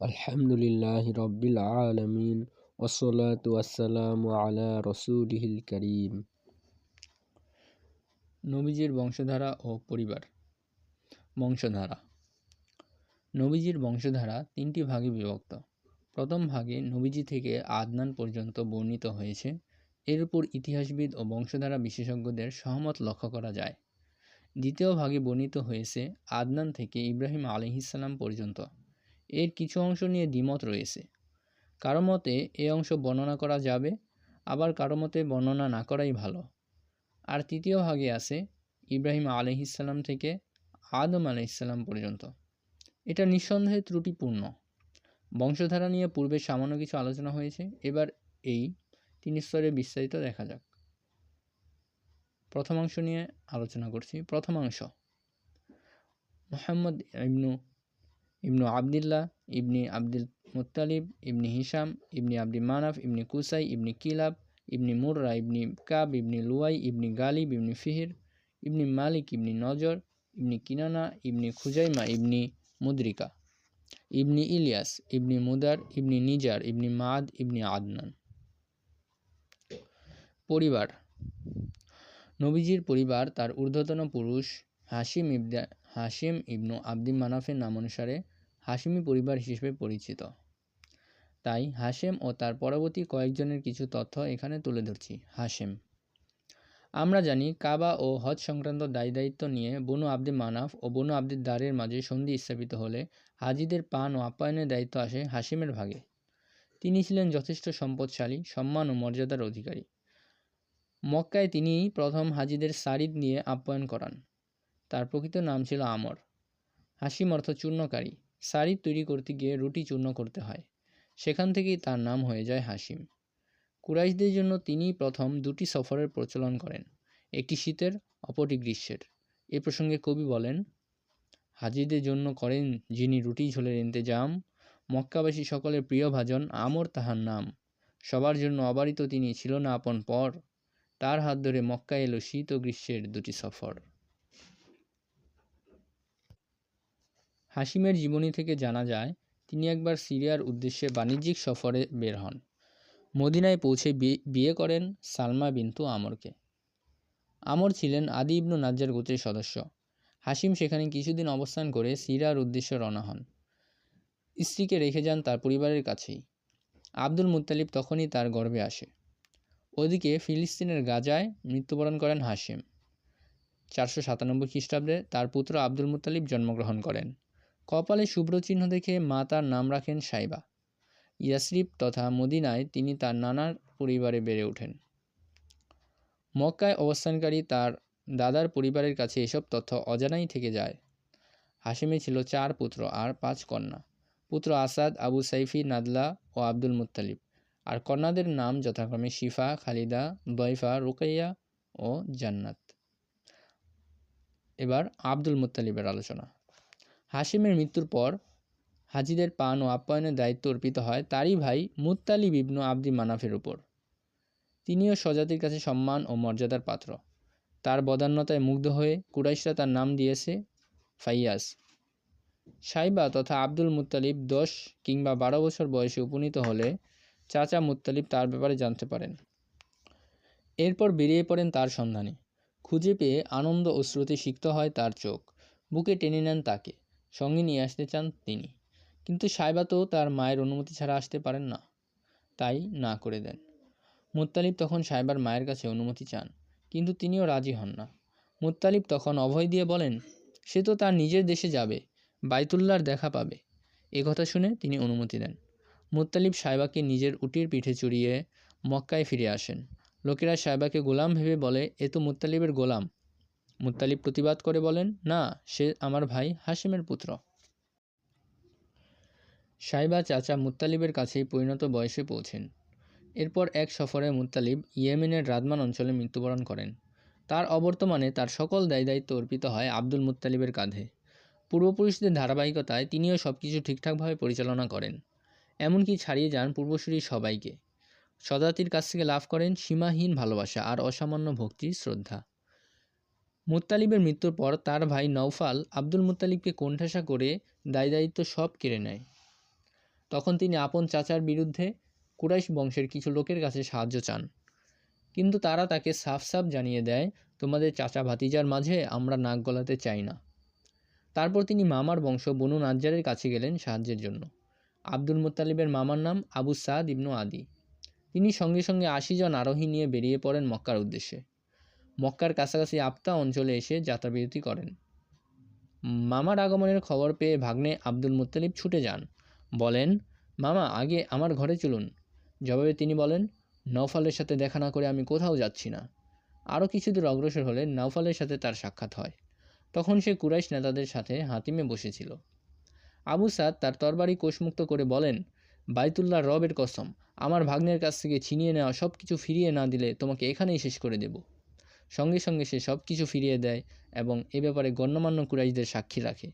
আলহামদুলিল্লাহ রব্বিল আলমিন ওসলাত ওয়াসালাম আলা রসুলহিল করিম। নবীজির বংশধারা ও পরিবার। বংশধারা। নবীজির বংশধারা তিনটি ভাগে বিভক্ত। প্রথম ভাগে নবীজি থেকে আদনান পর্যন্ত বর্ণিত হয়েছে। এর উপর ইতিহাসবিদ ও বংশধারা বিশেষজ্ঞদের সহমত লক্ষ্য করা যায়। দ্বিতীয় ভাগে বর্ণিত হয়েছে আদনান থেকে ইব্রাহিম আলহিসাল্লাম পর্যন্ত। এর কিছু অংশ নিয়ে দ্বিমত রয়েছে। কারও মতে এ অংশ বর্ণনা করা যাবে, আবার কারও মতে বর্ণনা না করাই ভালো। আর তৃতীয় ভাগে আছে, ইব্রাহিম আলহিসাল্লাম থেকে আদম আলহিসাল্লাম পর্যন্ত। এটা নিঃসন্দেহে ত্রুটিপূর্ণ। বংশধারা নিয়ে পূর্বে সামান্য কিছু আলোচনা হয়েছে, এবার এই তিন স্তরে বিস্তারিত দেখা যাক। প্রথমাংশ নিয়ে আলোচনা করছি। প্রথমাংশ মোহাম্মদ ইবনু ইবনু আবদুল্লাহ, ইবনি আব্দুল মুতালিব ইবনি হিসাম ইবনি আব্দি মানাফ, ইবনি কুসাই, ইবনি কিলাব, ইবনি মুররা, ইবনি কাব, ইবনি লুয়াই, ইবনি গালিব, ইবনি ফিহির, ইবনি মালিক, ইবনি নজর, ইবনি কিনানা, ইবনি খুজাইমা, ইবনি মুদ্রিকা, ইবনি ইলিয়াস, ইবনি মুদার, ইবনি নিজার, ইবনি মাদ ইবনি আদনান। পরিবার। নবীজির পরিবার তার ঊর্ধ্বতন পুরুষ হাসিম ইবদা হাসিম ইবনু আব্দি মানাফের নাম হাসিমি পরিবার হিসেবে পরিচিত। তাই হাশেম ও তার পরবর্তী কয়েকজনের কিছু তথ্য এখানে তুলে ধরছি। হাশেম। আমরা জানি কাবা ও হজ সংক্রান্ত দায়ী দায়িত্ব নিয়ে বনু আব্দি মানাফ ও বনু আব্দির দ্বারের মাঝে সন্ধি স্থাপিত হলে হাজিদের পান ও আপ্যায়নের দায়িত্ব আসে হাসিমের ভাগে। তিনি ছিলেন যথেষ্ট সম্পদশালী, সম্মান ও মর্যাদার অধিকারী। মক্কায় তিনি প্রথম হাজিদের সারিদ নিয়ে আপ্যায়ন করান। তার প্রকৃত নাম ছিল আমর। হাসিম অর্থ চূর্ণকারী। সারিদ তৈরি করতে গিয়ে রুটি চূর্ণ করতে হয়। সেখান থেকেই তার নাম হয়ে যায় হাসিম কুরাইশদের জন্য তিনি প্রথম দুটি সফরের প্রচলন করেন, একটি শীতের, অপরটি গ্রীষ্মের। এ প্রসঙ্গে কবি বলেন, হাজিদের জন্য করেন যিনি রুটি ঝোলের ইন্তেজাম মক্কাবাসী সকলের প্রিয় ভাজন আমর তাহার নাম। সবার জন্য অবারিত তিনি ছিল না আপন পর। তার হাত ধরে মক্কা এলো শীত ও গ্রীষ্মের দুটি সফর। হাসিমের জীবনী থেকে জানা যায়, তিনি একবার সিরিয়ার উদ্দেশ্যে বাণিজ্যিক সফরে বের হন। মদিনায় পৌঁছে বিয়ে করেন সালমা বিন্তু আমরকে। আমর ছিলেন আদি ইবনু নাজ্জার গোত্রের সদস্য। হাসিম সেখানে কিছুদিন অবস্থান করে সিরিয়ার উদ্দেশ্যে রওনা হন। স্ত্রীকে রেখে যান তার পরিবারের কাছেই। আব্দুল মুত্তালিব তখনই তার গর্বে আসে। ওদিকে ফিলিস্তিনের গাজায় মৃত্যুবরণ করেন হাসিম চারশো সাতানব্বই খ্রিস্টাব্দে তার পুত্র আব্দুল মুত্তালিব জন্মগ্রহণ করেন। কপালে শুভ্র চিহ্ন দেখে মা তার নাম রাখেন সাইবা। ইয়াসরিফ তথা মদিনায় তিনি তার নানার পরিবারে বেড়ে ওঠেন। মক্কায় অবস্থানকারী তার দাদার পরিবারের কাছে এসব তথ্য অজানাই থেকে যায়। হাসিমে ছিল চার পুত্র আর পাঁচ কন্যা। পুত্র আসাদ, আবু সাইফি, নাদলা ও আব্দুল মুত্তালিব। আর কন্যাদের নাম যথাক্রমে শিফা, খালিদা, দয়ফা, রুকাইয়া ও জান্নাত। এবার আব্দুল মুত্তালিবের আলোচনা। হাসিমের মৃত্যুর পর হাজিদের পান ও আপ্যায়নের দায়িত্ব অর্পিত হয় তারই ভাই মুত্তালিব ইবনু আব্দি মানাফের উপর। তিনিও স্বজাতির কাছে সম্মান ও মর্যাদার পাত্র। তার বদান্যতায় মুগ্ধ হয়ে কুরাইশরা তার নাম দিয়েছে ফাইয়াস সাইবা তথা আব্দুল মুত্তালিব দশ কিংবা বারো বছর বয়সে উপনীত হলে চাচা মুত্তালিব তার ব্যাপারে জানতে পারেন। এরপর বেরিয়ে পড়েন তার সন্ধানে। খুঁজে পেয়ে আনন্দ ও স্রোতে সিক্ত হয় তার চোখ। বুকে টেনে নেন তাকে। সঙ্গে নিয়ে আসতে চান তিনি। কিন্তু সাইবা তো তার মায়ের অনুমতি ছাড়া আসতে পারেন না। তাই না করে দেন। মুত্তালিব তখন সাইবার মায়ের কাছে অনুমতি চান, কিন্তু তিনিও রাজি হন না। মুত্তালিব তখন অভয় দিয়ে বলেন, সে তো তার নিজের দেশে যাবে বাইতুল্লার দেখা পাবে। এ কথা শুনে তিনি অনুমতি দেন। মুত্তালিব সাইবাকে নিজের উটির পিঠে চড়িয়ে মক্কায় ফিরে আসেন। লোকেরা সাইবাকে গোলাম ভেবে বলে, এ তো মুত্তালিবের গোলাম মুত্তালিব প্রতিবাদ করে বলেন, না, সে আমার ভাই হাসিমের পুত্র। সাইবা চাচা মুত্তালিবের কাছেই পরিণত বয়সে পৌঁছেন। এরপর এক সফরে মুত্তালিব ইয়েমেনের রাদমান অঞ্চলে মৃত্যুবরণ করেন। তার অবর্তমানে তার সকল দায় দায়িত্ব অর্পিত হয় আব্দুল মুত্তালিবের কাঁধে। পূর্বপুরুষদের ধারাবাহিকতায় তিনিও সব কিছু ঠিকঠাকভাবে পরিচালনা করেন। এমনকি ছাড়িয়ে যান পূর্বসূরি সবাইকে। সদাতির কাছ থেকে লাভ করেন সীমাহীন ভালোবাসা আর অসামান্য ভক্তি শ্রদ্ধা। মুত্তালিবের মৃত্যুর পর তার ভাই নৌফাল আব্দুল মুত্তালিবকে কোণঠাসা করে দায় দায়িত্ব সব কেড়ে নেয়। তখন তিনি আপন চাচার বিরুদ্ধে কুরাইশ বংশের কিছু লোকের কাছে সাহায্য চান। কিন্তু তারা তাকে সাফ সাফ জানিয়ে দেয়, তোমাদের চাচা ভাতিজার মাঝে আমরা নাক গলাতে চাই না। তারপর তিনি মামার বংশ বনু নাজ্জারের কাছে গেলেন সাহায্যের জন্য। আব্দুল মুত্তালিবের মামার নাম আবু সাদ ইবনু আদি। তিনি সঙ্গে সঙ্গে আশি জন আরোহী নিয়ে বেরিয়ে পড়েন মক্কার উদ্দেশ্যে। মক্কার কাছাকাছি আপ্তা অঞ্চলে এসে যাত্রাবিরতি করেন। মামার আগমনের খবর পেয়ে ভাগ্নে আব্দুল মুত্তালিব ছুটে যান। বলেন, মামা, আগে আমার ঘরে চলুন। জবাবে তিনি বলেন, নওফালের সাথে দেখা না করে আমি কোথাও যাচ্ছি না। আরও কিছু দূর অগ্রসর হলে নওফালের সাথে তার সাক্ষাৎ হয়। তখন সে কুরাইশ নেতাদের সাথে হাতিমে বসেছিল। আবু সাদ তার তরবারি কোষমুক্ত করে বলেন বাইতুল্লাহ রবের কসম, আমার ভাগ্নের কাছ থেকে ছিনিয়ে নেওয়া সব কিছু ফিরিয়ে না দিলে তোমাকে এখানেই শেষ করে দেব। সঙ্গে সঙ্গে সে সব কিছু ফিরিয়ে দেয় এবং এ ব্যাপারে গণ্যমান্য কুরাইশদের সাক্ষী রাখে।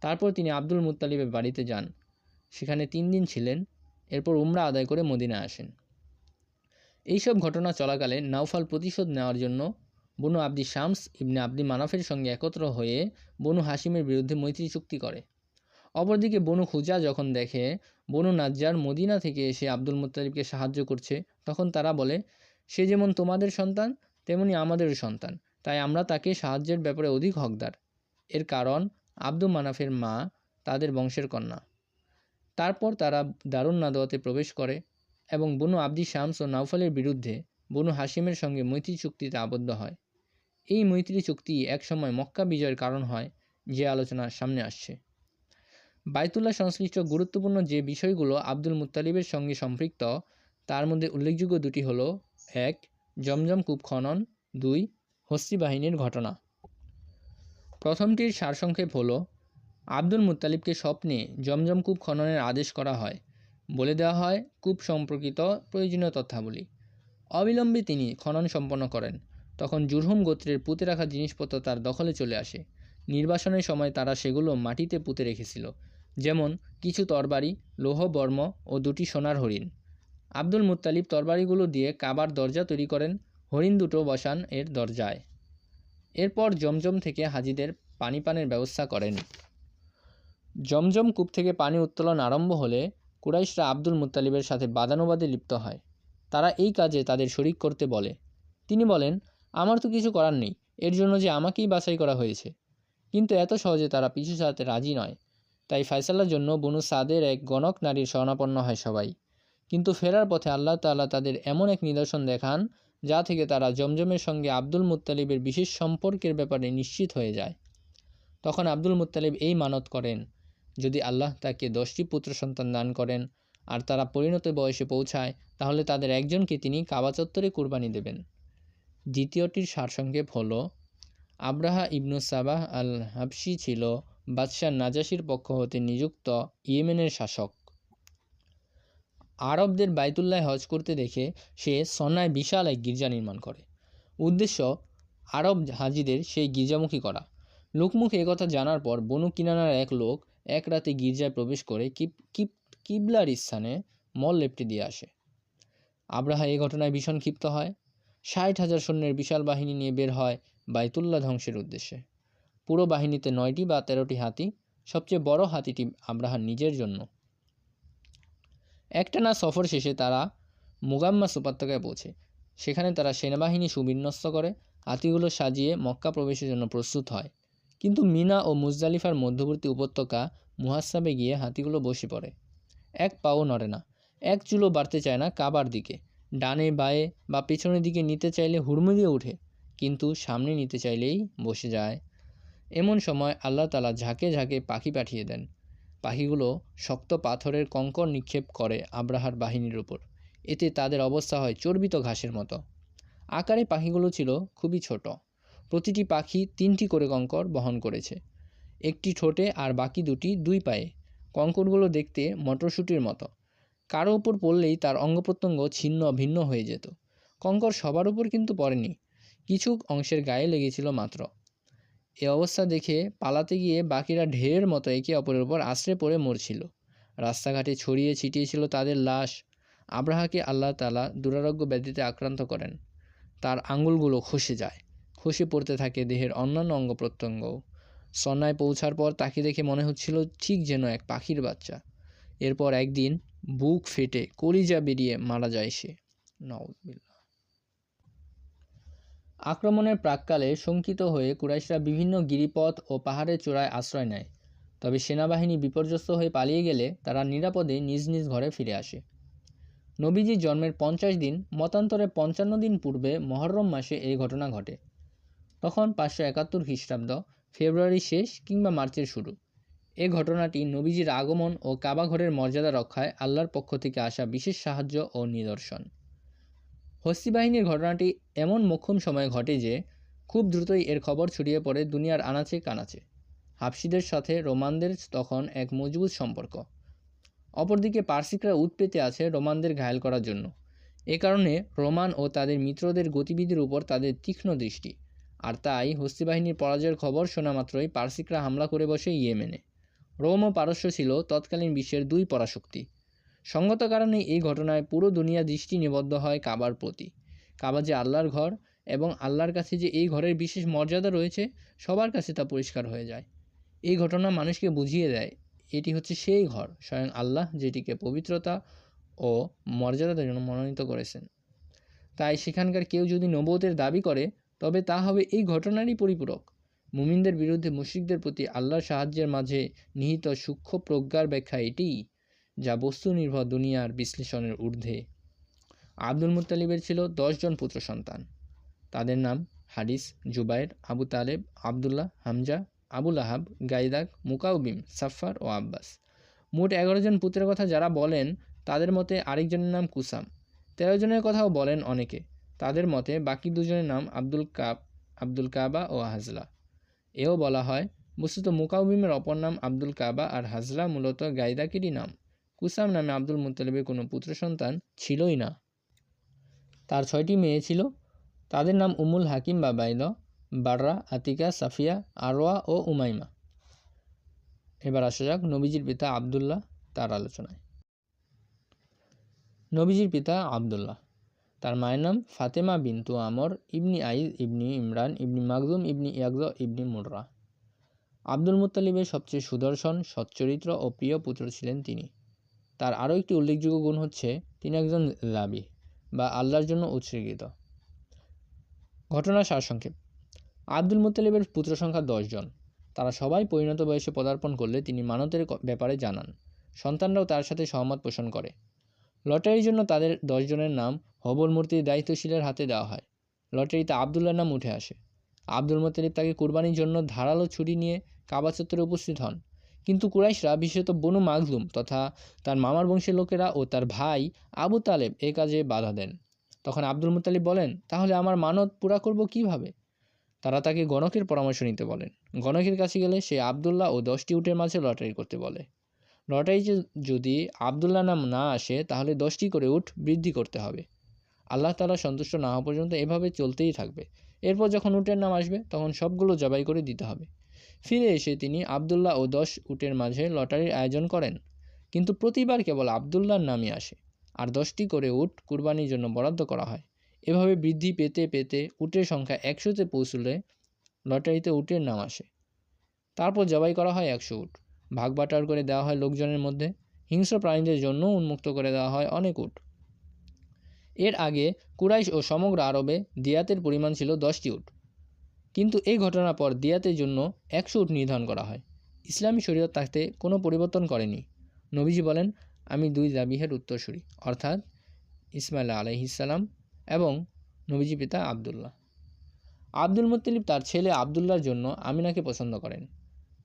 তারপর তিনি আব্দুল মুত্তালিবের বাড়িতে যান। সেখানে তিন দিন ছিলেন। এরপর উমরা আদায় করে মদিনা আসেন। এইসব ঘটনা চলাকালে নাওফাল প্রতিশোধ নেওয়ার জন্য বনু আব্দি শামস ইবনে আব্দি মানাফের সঙ্গে একত্র হয়ে বনু হাসিমের বিরুদ্ধে মৈত্রী চুক্তি করে। অপরদিকে বনু খুজা যখন দেখে বনু নাজ্জার মদিনা থেকে এসে আব্দুল মুত্তালিবকে সাহায্য করছে, তখন তারা বলে, সে যেমন তোমাদের সন্তান তেমনি আমাদেরও সন্তান। তাই আমরা তাকে সাহায্যের ব্যাপারে অধিক হকদার। এর কারণ, আব্দুল মানাফের মা তাদের বংশের কন্যা। তারপর তারা দারুণ নাদোয়াতে প্রবেশ করে এবং বনু আব্দি শামস ও নাউফালের বিরুদ্ধে বনু হাসিমের সঙ্গে মৈত্রী চুক্তিতে আবদ্ধ হয়। এই মৈত্রী চুক্তি একসময় মক্কা বিজয়ের কারণ হয় যে আলোচনা সামনে আসছে। বাইতুল্লাহ সংশ্লিষ্ট গুরুত্বপূর্ণ যে বিষয়গুলো আব্দুল মুত্তালিবের সঙ্গে সম্পৃক্ত, তার মধ্যে উল্লেখযোগ্য দুটি হলো, এক জমজম কূপ খনন। দুই, হস্তি বাহিনীর ঘটনা। প্রথমটির সারসংক্ষেপ হলো, আব্দুল মুত্তালিবকে স্বপ্নে জমজম কূপ খননের আদেশ করা হয়। বলে দেওয়া হয়, কূপ সম্পর্কিত প্রয়োজনীয় তথ্যাবলী। অবিলম্বে তিনি খনন সম্পন্ন করেন। তখন জুরহুম গোত্রের পুঁতে রাখা জিনিসপত্র তার দখলে চলে আসে। নির্বাসনের সময় তারা সেগুলো মাটিতে পুঁতে রেখেছিল। যেমন, কিছু তরবারি, লৌহ, বর্ম ও দুটি সোনার হরিণ। আব্দুল মুত্তালিব তরবারিগুলো দিয়ে কাবার দরজা তৈরি করেন। হরিণ দুটো বসান এর দরজায়। এরপর জমজম থেকে হাজিদের পানি পানের ব্যবস্থা করেন। জমজম কূপ থেকে পানি উত্তোলন আরম্ভ হলে কুরাইশরা আব্দুল মুত্তালিবের সাথে বাদানুবাদে লিপ্ত হয়। তারা এই কাজে তাদের শরিক করতে বলে। তিনি বলেন, আমার তো কিছু করার নেই, এর জন্য যে আমাকেই বাছাই করা হয়েছে। কিন্তু এত সহজে তারা পিছু ছাড়তে রাজি নয়। তাই ফয়সালার জন্য বনু সাদের এক গণক নারীর শরণাপন্ন হয় সবাই। কিন্তু ফেরার পথে আল্লাহ তাআলা তাদের এমন এক নিদর্শন দেখান, যা থেকে তারা জমজমের সঙ্গে আব্দুল মুত্তালিবের বিশেষ সম্পর্কের ব্যাপারে নিশ্চিত হয়ে যায়। তখন আব্দুল মুত্তালিব এই মানত করেন, যদি আল্লাহ তাকে দশটি পুত্র সন্তান দান করেন আর তারা পরিণত বয়সে পৌঁছায়, তাহলে তাদের একজনকে তিনি কাবা চত্বরে কুরবানি দেবেন। দ্বিতীয়টির সারসংক্ষেপ হলো, আব্রাহা ইবনু সাবাহ আল হাবসি ছিল বাদশাহ নাজাসির পক্ষ হতে নিযুক্ত ইয়েমেনের শাসক। আরবদের বাইতুল্লাহ হজ করতে দেখে সে সনায় বিশাল এক গির্জা নির্মাণ করে। উদ্দেশ্য, আরব হাজিদের সেই গির্জামুখী করা। লোকমুখে একথা জানার পর বনু কিনানার এক লোক এক রাতে গির্জায় প্রবেশ করে কিপ কিবলার স্থানে মল লেপটে দিয়ে আসে। আব্রাহা এই ঘটনায় ভীষণ ক্ষিপ্ত হয়। ষাট হাজার সৈন্যের বিশাল বাহিনী নিয়ে বের হয় বাইতুল্লাহ ধ্বংসের উদ্দেশ্যে। পুরো বাহিনীতে নয়টি বা তেরোটি হাতি, সবচেয়ে বড় হাতিটি আব্রাহার নিজের জন্য একটানা সফর শেষে তারা মুগাম্মাস উপত্যকায় পৌঁছে। সেখানে তারা সেনাবাহিনী সুবিন্যস্ত করে, হাতিগুলো সাজিয়ে মক্কা প্রবেশের জন্য প্রস্তুত হয়। কিন্তু মিনা ও মুজদালিফার মধ্যবর্তী উপত্যকা মুহাসাবে গিয়ে হাতিগুলো বসে পড়ে। এক পাও নড়ে না। এক চুলো বাড়তে চায় না কাবার দিকে। ডানে বায়ে বা পেছনের দিকে নিতে চাইলে হুড়মুড়িয়ে ওঠে কিন্তু সামনে নিতে চাইলেই বসে যায়। এমন সময় আল্লাহ তালা ঝাঁকে ঝাঁকে পাখি পাঠিয়ে দেন। পাখিগুলো শক্ত পাথরের কঙ্কর নিক্ষেপ করে আব্রাহার বাহিনীর উপর। এতে তাদের অবস্থা হয় চর্বিত ঘাসের মতো। আকারে পাখিগুলো ছিল খুবই ছোট। প্রতিটি পাখি তিনটি করে কঙ্কর বহন করেছে। একটি ঠোঁটে আর বাকি দুটি দুই পায়ে। কঙ্করগুলো দেখতে মটরশুঁটির মতো। কারও উপর পড়লেই তার অঙ্গপ্রত্যঙ্গ ছিন্ন ভিন্ন হয়ে যেত। কঙ্কর সবার উপর কিন্তু পড়েনি। কিছু অংশের গায়ে লেগেছিল মাত্র। এ অবস্থা দেখে পালাতে গিয়ে বাকিরা ঢের মতো একে অপরের উপর আশ্রে পড়ে মরছিল। রাস্তাঘাটে ছড়িয়ে ছিটিয়েছিল তাদের লাশ। আব্রাহাকে আল্লাহ তালা দুরারোগ্য ব্যাধিতে আক্রান্ত করেন। তার আঙ্গুলগুলো খসে যায়। খসে পড়তে থাকে দেহের অন্যান্য অঙ্গ প্রত্যঙ্গও। সন্ন্যায় পৌঁছার পর তাকে দেখে মনে হচ্ছিল ঠিক যেন এক পাখির বাচ্চা। এরপর একদিন বুক ফেটে কলিজা বেরিয়ে মারা যায় সে। নাউজুবিল্লাহ। আক্রমণের প্রাককালে শঙ্কিত হয়ে কুরাইশরা বিভিন্ন গিরিপথ ও পাহাড়ের চূড়ায় আশ্রয় নেয়। তবে সেনাবাহিনী বিপর্যস্ত হয়ে পালিয়ে গেলে তারা নিরাপদে নিজ নিজ ঘরে ফিরে আসে। নবীজির জন্মের পঞ্চাশ দিন মতান্তরে পঞ্চান্ন দিন পূর্বে মহরম মাসে এই ঘটনা ঘটে। তখন পাঁচশো একাত্তর খ্রিস্টাব্দ, ফেব্রুয়ারি শেষ কিংবা মার্চের শুরু। এ ঘটনাটি নবীজির আগমন ও কাবা ঘরের মর্যাদা রক্ষায় আল্লাহর পক্ষ থেকে আসা বিশেষ সাহায্য ও নিদর্শন। হস্তি বাহিনীর ঘটনাটি এমন মোক্ষম সময়ে ঘটে যে, খুব দ্রুতই এর খবর ছড়িয়ে পড়ে দুনিয়ার আনাচে কানাচে। হাফসিদের সাথে রোমানদের তখন এক মজবুত সম্পর্ক। অপরদিকে পার্সিকরা উৎপেতে আছে রোমানদের ঘায়েল করার জন্য। এ কারণে রোমান ও তাদের মিত্রদের গতিবিধির উপর তাদের তীক্ষ্ণ দৃষ্টি। আর তাই হস্তি বাহিনীর পরাজয়ের খবর শোনা মাত্রই পার্সিকরা হামলা করে বসে ইয়েমেনে। রোম ও পারস্য ছিল তৎকালীন বিশ্বের দুই পরাশক্তি। সঙ্গত কারণে এই ঘটনায় পুরো দুনিয়া দৃষ্টি নিবদ্ধ হয় কাবার প্রতি। কাবা যে আল্লাহর ঘর এবং আল্লাহর কাছে যে এই ঘরের বিশেষ মর্যাদা রয়েছে, সবার কাছে তা পরিষ্কার হয়ে যায়। এই ঘটনা মানুষকে বুঝিয়ে দেয়, এটি হচ্ছে সেই ঘর, স্বয়ং আল্লাহ, যেটিকে পবিত্রতা ও মর্যাদার জন্য মনোনীত করেছেন। তাই সেখানকার কেউ যদি নবতের দাবি করে, তবে তা হবে এই ঘটনারই পরিপূরক। মুমিনদের বিরুদ্ধে মুশরিকদের প্রতি আল্লাহর সাহায্যের মাঝে নিহিত সূক্ষ্ম প্রজ্ঞার ব্যাখ্যা এটিই। যা বস্তু নির্ভর দুনিয়ার বিশ্লেষণের ঊর্ধ্বে। আব্দুল মুত্তালিবের ছিল দশজন পুত্র সন্তান। তাদের নাম হারিস জুবাইর আবু তালেব, আবদুল্লাহ, হামজা, আবুল আহাব, গাইদাক, মুকাউবিম সাফার ও আব্বাস। মোট এগারো জন পুত্রের কথা যারা বলেন, তাদের মতে আরেকজনের নাম কুসাম। তেরো জনের কথাও বলেন অনেকে। তাদের মতে বাকি দুজনের নাম আব্দুল কাব, আব্দুল কাবা ও হাজলা। এও বলা হয়, বস্তুত মুকাউবিমের অপর নাম আব্দুল কাবা আর হাজলা মূলত গাইদাকেরই নাম। কুসাম নামে আব্দুল মুত্তালিবের কোনো পুত্র সন্তান ছিলই না। তার ছয়টি মেয়ে ছিল। তাদের নাম উমুল হাকিম বা বাইল বাররা, আতিকা, সাফিয়া আরোয়া ও উমাইমা। এবার আসা যাক নবীজির পিতা আবদুল্লাহ তার আলোচনায়। নবীজির পিতা আবদুল্লাহ। তার মায়ের নাম ফাতেমা বিন্তু আমর ইবনি আইজ ইবনি ইমরান ইবনি মাকজুম ইবনি ইয়াকজ ইবনি মুর্রা। আব্দুল মুত্তালিবের সবচেয়ে সুদর্শন, সচ্চরিত্র ও প্রিয় পুত্র ছিলেন তিনি। তার আরও একটি উল্লেখযোগ্য গুণ হচ্ছে তিনি একজন লাবি বা আল্লাহর জন্য উৎসর্গিত। ঘটনার সারসংক্ষেপ। আব্দুল মুত্তালিবের পুত্র সংখ্যা দশজন তারা সবাই পরিণত বয়সে পদার্পণ করলে তিনি মানতের ব্যাপারে জানান। সন্তানরাও তার সাথে সহমত পোষণ করে। লটারির জন্য তাদের দশজনের নাম হবল মূর্তির দায়িত্বশীলের হাতে দেওয়া হয়। লটারিতে আবদুল্লার নাম উঠে আসে। আব্দুল মুত্তালিব তাকে কুরবানির জন্য ধারালো ছুরি নিয়ে কাবা চত্বরে উপস্থিত হন। কিন্তু কুরাইশরা, বিশেষত বনু মাজলুম তথা তার মামার বংশের লোকেরা ও তার ভাই আবু তালেব এ কাজে বাধা দেন। তখন আব্দুল মুতালিব বলেন, তাহলে আমার মানত পুরা করব কীভাবে? তারা তাকে গণকের পরামর্শ নিতে বলেন। গণকের কাছে গেলে সে আবদুল্লাহ ও দশটি উটের মাঝে লটারি করতে বলে। লটারিতে যদি আবদুল্লাহ নাম না আসে, তাহলে দশটি করে উঠ বৃদ্ধি করতে হবে। আল্লাহ তালা সন্তুষ্ট না হওয়া পর্যন্ত এভাবে চলতেই থাকবে। এরপর যখন উটের নাম আসবে, তখন সবগুলো জবাই করে দিতে হবে। ফিরে এসে তিনি আবদুল্লাহ ও দশ উটের মাঝে লটারির আয়োজন করেন। কিন্তু প্রতিবার কেবল আবদুল্লাহর নামই আসে আর দশটি করে উট কুরবানির জন্য বরাদ্দ করা হয়। এভাবে বৃদ্ধি পেতে পেতে উটের সংখ্যা একশোতে পৌঁছলে লটারিতে উটের নাম আসে। তারপর জবাই করা হয় একশো উট। ভাগ বাটার করে দেওয়া হয় লোকজনের মধ্যে। হিংস্র প্রাণীদের জন্য উন্মুক্ত করে দেওয়া হয় অনেক উট। এর আগে কুরাইশ ও সমগ্র আরবে দিয়াতের পরিমাণ ছিল দশটি উট। কিন্তু এই ঘটনার পর দিয়াতের জন্য একশো উট নির্ধারণ করা হয়। ইসলামী শরীয়ত তাতে কোনো পরিবর্তন করেনি। নবীজি বলেন, আমি দুই জাবিহের উত্তরসূরি, অর্থাৎ ইসমাইল আলহিসাল্লাম এবং নবীজি পিতা আবদুল্লাহ। আব্দুল মুত্তালিব তার ছেলে আবদুল্লাহর জন্য আমিনাকে পছন্দ করেন।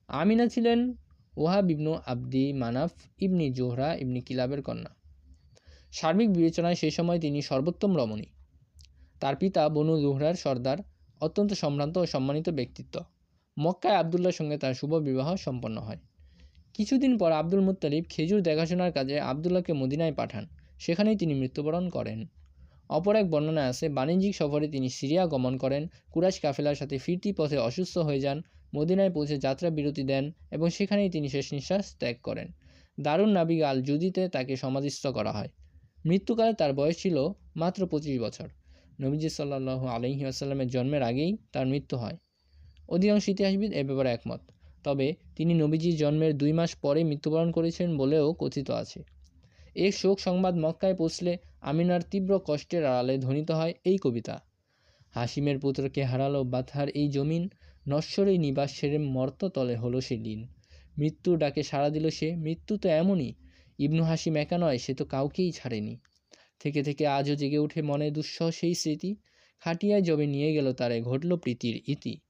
আমিনা ছিলেন ওহাব ইবনু আব্দি মানাফ ইবনি জোহরা ইবনি কিলাবের কন্যা। সার্বিক বিবেচনায় সেই সময় তিনি সর্বোত্তম রমণী। তার পিতা বনু জোহরার সর্দার অত্যন্ত সম্ভ্রান্ত ও সম্মানিত ব্যক্তিত্ব। মক্কায় আবদুল্লার সঙ্গে তার শুভ বিবাহ সম্পন্ন হয়। কিছুদিন পর আব্দুল মুত্তালিব খেজুর দেখাশোনার কাজে আবদুল্লাহকে মদিনায় পাঠান। সেখানেই তিনি মৃত্যুবরণ করেন। অপর এক বর্ণনায় আছে, বাণিজ্যিক সফরে তিনি সিরিয়া গমন করেন, কুরাইশ কাফেলার সাথে ফিরতি পথে অসুস্থ হয়ে যান, মদিনায় পৌঁছে যাত্রা বিরতি দেন এবং সেখানেই তিনি শেষ নিঃশ্বাস ত্যাগ করেন। দারুণ নাবিক আল জুদিতে তাকে সমাধিস্থ করা হয়। মৃত্যুকালে তার বয়স ছিল মাত্র পঁচিশ বছর। নবীজি সাল্লাহ আলহি আসাল্লামের জন্মের আগেই তার মৃত্যু হয়। অধিকাংশ ইতিহাসবিদ এ ব্যাপারে একমত। তবে তিনি নবীজির জন্মের দুই মাস পরে মৃত্যুবরণ করেছেন বলেও কথিত আছে। এই শোক সংবাদ মক্কায় পৌঁছলে আমিনার তীব্র কষ্টের আড়ালে ধ্বনিত হয় এই কবিতা। হাসিমের পুত্রকে হারালো বাথার এই জমিন, নশ্বরী নিবাস ছেড়ে মর্ততলে হলো সে দিন। মৃত্যুর ডাকে সাড়া দিল সে, মৃত্যু তো এমনই। ইবনু হাসিম একা নয়, সে তো কাউকেই ছাড়েনি। থেকে থেকে আজও জেগে উঠে মনে দুঃসহ সেই স্মৃতি। খাটিয়ায় জবে নিয়ে গেল তারে, ঘটল প্রীতির ইতি।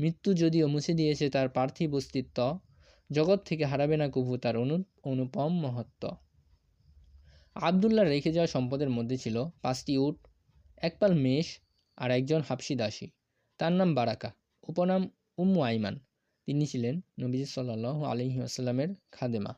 মৃত্যু যদিও মুছে দিয়েছে তার পার্থিব অস্তিত্ব, জগৎ থেকে হারাবে না কভু তার অনু, অনুপম মহত্ব। আবদুল্লাহ রেখে যাওয়া সম্পদের মধ্যে ছিল পাঁচটি উট একপাল মেষ আর একজন হাবসি দাসী। তার নাম বারাকা, উপনাম উম্মু আইমান। তিনি ছিলেন নবীজ সাল্লাহ আলহি আসাল্লামের খাদেমা।